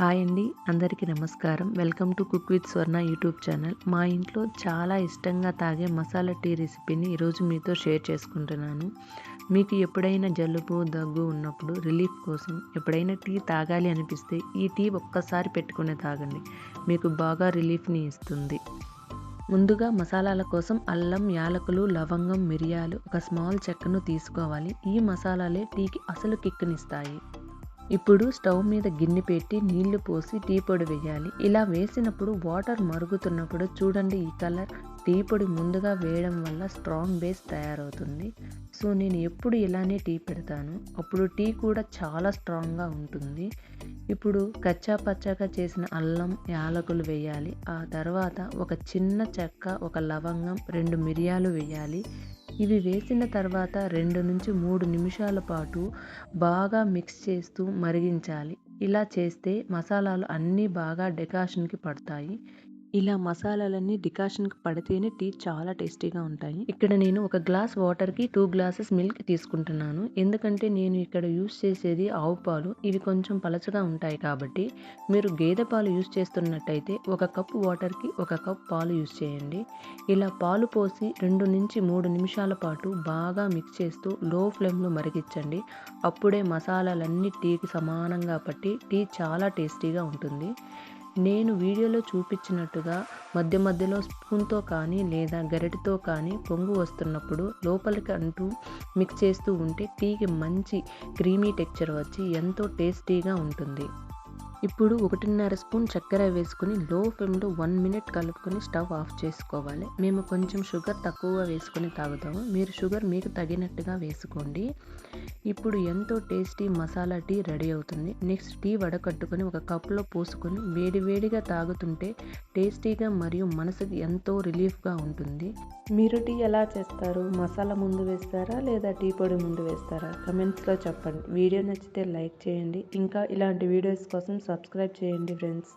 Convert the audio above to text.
Hi అండి అందరికీ నమస్కారం. Welcome to cook with Swarna YouTube channel. మా ఇంట్లో చాలా ఇష్టంగా తాగే మసాలా టీ రెసిపీని ఈరోజు మీతో షేర్ చేసుకుంటున్నాను. మీకు ఎప్పుడైనా జలుబు దగ్గు ఉన్నప్పుడు రిలీఫ్ కోసం ఎప్పుడైనా టీ తాగాలి అనిపిస్తే ఈ టీ ఒక్కసారి పెట్టుకుని తాగండి. మీకు బాగా రిలీఫ్ని ఇస్తుంది. ముందుగా మసాలాల కోసం అల్లం యాలకులు లవంగం మిరియాలు ఒక స్మాల్ చెక్కను తీసుకోవాలి. ఈ మసాలాలే టీకి అసలు కిక్నిస్తాయి ఇప్పుడు స్టవ్ మీద గిన్నె పెట్టి నీళ్ళు పోసి టీ పొడి వేయాలి. ఇలా వేసినప్పుడు వాటర్ మరుగుతున్నప్పుడు చూడండి ఈ కలర్. టీ పొడి ముందుగా వేయడం వల్ల స్ట్రాంగ్ బేస్ తయారవుతుంది. సో నేను ఎప్పుడు ఇలానే టీ పెడతాను. అప్పుడు టీ కూడా చాలా స్ట్రాంగ్గా ఉంటుంది. ఇప్పుడు కచ్చా పచ్చాగా చేసిన అల్లం యాలకులు వేయాలి. ఆ తర్వాత ఒక చిన్న చెక్క ఒక లవంగం రెండు మిరియాలు వేయాలి. ఇవి వేసిన తర్వాత రెండు నుంచి మూడు నిమిషాల పాటు బాగా మిక్స్ చేస్తూ మరిగించాలి. ఇలా చేస్తే మసాలాలు అన్నీ బాగా డెకాషన్కి పడతాయి. ఇలా మసాలాలన్నీ డికాషన్కి పడితేనే టీ చాలా టేస్టీగా ఉంటాయి. ఇక్కడ నేను ఒక గ్లాస్ వాటర్కి టూ గ్లాసెస్ మిల్క్ తీసుకుంటున్నాను. ఎందుకంటే నేను ఇక్కడ యూస్ చేసేది ఆవు పాలు. ఇవి కొంచెం పలచగా ఉంటాయి కాబట్టి మీరు గేదె పాలు యూస్ చేస్తున్నట్టయితే ఒక కప్ వాటర్కి ఒక కప్ పాలు యూస్ చేయండి. ఇలా పాలు పోసి రెండు నుంచి మూడు నిమిషాల పాటు బాగా మిక్స్ చేస్తూ లో ఫ్లేమ్లో మరిగించండి. అప్పుడే మసాలాలన్నీ టీకి సమానంగా పట్టి టీ చాలా టేస్టీగా ఉంటుంది. నేను వీడియోలో చూపించినట్టుగా మధ్య మధ్యలో స్పూన్తో కానీ లేదా గరిటతో కానీ పొంగు వస్తున్నప్పుడు లోపలికి అంటూ మిక్స్ చేస్తూ ఉంటే టీకి మంచి క్రీమీ టెక్చర్ వచ్చి ఎంతో టేస్టీగా ఉంటుంది. ఇప్పుడు ఒకటిన్నర స్పూన్ చక్కెర వేసుకుని లో ఫ్లేమ్లో వన్ మినిట్ కలుపుకొని స్టవ్ ఆఫ్ చేసుకోవాలి. మేము కొంచెం షుగర్ తక్కువగా వేసుకొని తాగుతాము. మీరు షుగర్ మీకు తగినట్టుగా వేసుకోండి. ఇప్పుడు ఎంతో టేస్టీ మసాలా టీ రెడీ అవుతుంది. నెక్స్ట్ టీ వడకట్టుకొని ఒక కప్లో పోసుకొని వేడి వేడిగా తాగుతుంటే టేస్టీగా మరియు మనసుకి ఎంతో రిలీఫ్గా ఉంటుంది. మీరు టీ ఎలా చేస్తారు? మసాలా ముందు వేస్తారా? లేదా టీ పొడి ముందు వేస్తారా? కమెంట్స్లో చెప్పండి. వీడియో నచ్చితే లైక్ చేయండి. ఇంకా ఇలాంటి వీడియోస్ కోసం సబ్స్క్రైబ్ చేయండి ఫ్రెండ్స్.